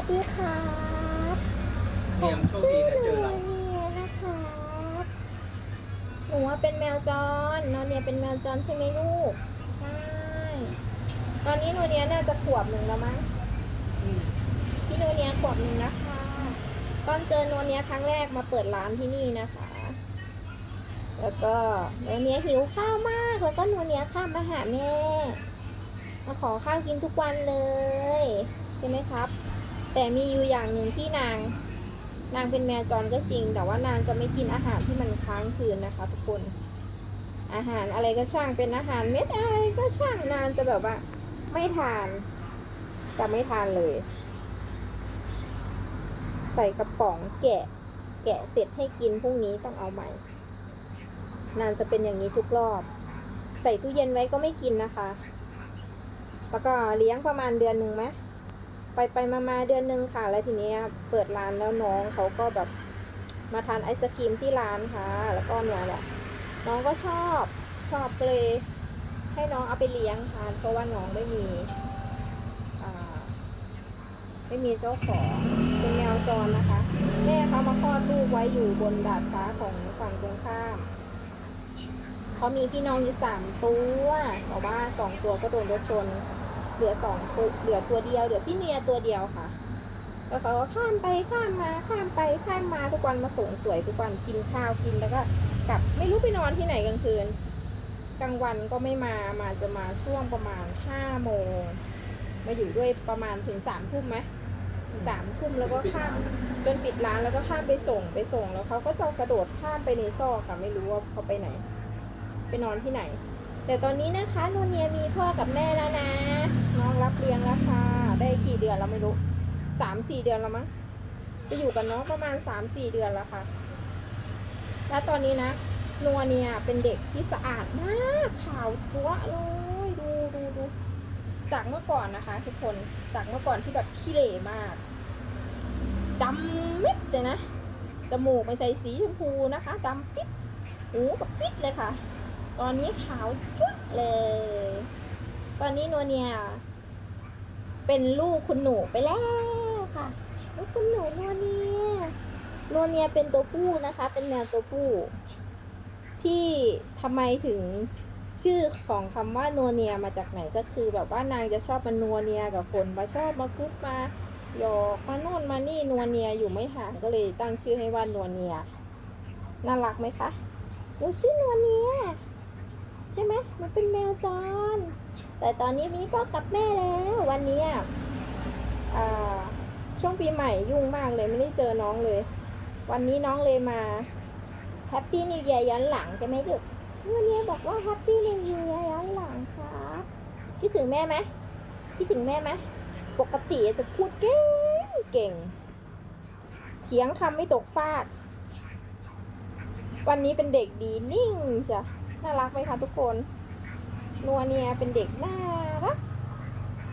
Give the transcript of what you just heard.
วัสดีครับเนียมโชคดีนะเจอเราโนเนียนะครับหนูว่าเป็นแมวจรโนเนียเป็นแมวจรใช่ไหมลูก ใช่ ตอนนี้โนเนียน่าจะขวบหนึ่งแล้วมั้ง พี่โนเนียขวบหนึ่งนะคะ ตอนเจอโนเนียครั้งแรกมาเปิดร้านที่นี่นะคะ แล้วก็โนเนียหิวข้าวมาก แล้วก็โนเนียข้ามมาหาแม่ มาขอข้าวกินทุกวันเลยใช่ไหมครับ แต่มีอยู่อย่างหนึ่งที่นาง นางเป็นแมวจรก็จริง แต่ว่านางจะไม่กินอาหารที่มันค้างคืนนะคะทุกคน อาหารอะไรก็ช่างเป็นอาหารเม็ดอะไรก็ช่างนางจะแบบว่า ไม่ทาน จะไม่ทานเลย ใส่กระป๋องแกะ แกะเสร็จให้กินพรุ่งนี้ต้องเอาใหม่ นานจะเป็นอย่างนี้ทุกรอบ ใส่ตู้เย็นไว้ก็ไม่กินนะคะ แล้วก็เลี้ยงประมาณเดือนหนึ่งไหม ไปไปมามาเดือนหนึ่งค่ะ แล้วทีนี้เปิดร้านแล้วน้องเขาก็แบบมาทานไอศครีมที่ร้านค่ะ แล้วก็เนี่ยแหละน้องก็ชอบชอบเลยให้น้องเอาไปเลี้ยงค่ะเพราะว่าน้องไม่มีไม่มีเจ้าของเป็นแมวจรนะคะ แม่เขามาคลอดลูกไว้อยู่บนดาดฟ้าของฝั่งตรงข้ามเขามีพี่น้องอยู่สามตัวแต่ว่าสองตัวก็โดนรถชน เหลือสองตัวเหลือตัวเดียวเหลือพี่เนียตัวเดียวค่ะแล้วเขาก็ข้ามไปข้ามมาข้ามไปข้ามมาทุกวันมาส่งสวยทุกวันกินข้าวกินแล้วก็กลับไม่รู้ไปนอนที่ไหนกลางคืนกลางวันก็ไม่มามาจะมาช่วงประมาณห้าโมงมาอยู่ด้วยประมาณถึงสามทุ่มไหมสามทุ่มแล้วก็ข้ามจนปิดร้านแล้วก็ข้ามไปส่งไปส่งแล้วเขาก็จะกระโดดข้ามไปในซอกค่ะไม่รู้ว่าเขาไปไหน ไปนอนที่ไหน แต่ตอนนี้นะคะโนเนียมีพ่อกับแม่แล้วนะ รับเลี้ยงแล้วค่ะ ได้กี่เดือนแล้วไม่รู้สามสี่เดือนแล้วมั้งไปอยู่กับน้องประมาณสามสี่เดือนแล้วค่ะ แล้วตอนนี้นะนัวเนี่ยเป็นเด็กที่สะอาดมากขาวจั๊วเลยดูดูดูจากเมื่อก่อนนะคะ ทุกคนจากเมื่อก่อนที่แบบขี้เหร่มากดำมิดเลยนะจมูกไม่ใช่สีชมพูนะคะดำปิดหูกับปิดเลยค่ะ ตอนนี้ขาวจุ๊เลย ตอนนี้นัวเนี่ย เป็นลูกคุณหนูไปแล้วค่ะ ลูกคุณหนูนัวเนียนัวเนียเป็นตัวผู้นะคะ เป็นแมวตัวผู้ ที่ทำไมถึงชื่อของคำว่านัวเนียมาจากไหนก็คือ แบบว่านางจะชอบมานัวเนียกับคนมาชอบมาคุกมาหยอกมาโน่นมานี่นัวเนียอยู่ไม่ห่างก็เลยตั้งชื่อให้ว่านัวเนียน่ารักไหมคะหนูชื่อนัวเนียใช่ไหมมันเป็นแมวจร แต่ตอนนี้มีพ่อกับแม่แล้ววันนี้ช่วงปีใหม่ยุ่งมากเลยไม่ได้เจอน้องเลย วันนี้น้องเลยมาแฮปปี้นิว e ย r ย้อนหลังใช่ไหมลูกวันนี้บอกว่าแฮปปี้นิว e ย r ย้อนหลังครับคิดถึงแม่ไหมคิดถึงแม่ไหมปกติจะพูดเก่งเก่ง เถียงคำไม่ตกฟากวันนี้เป็นเด็กดีนิ่งจ้ะน่ารักไหมคะทุกคน นัวเนียเป็นเด็กน่ารัก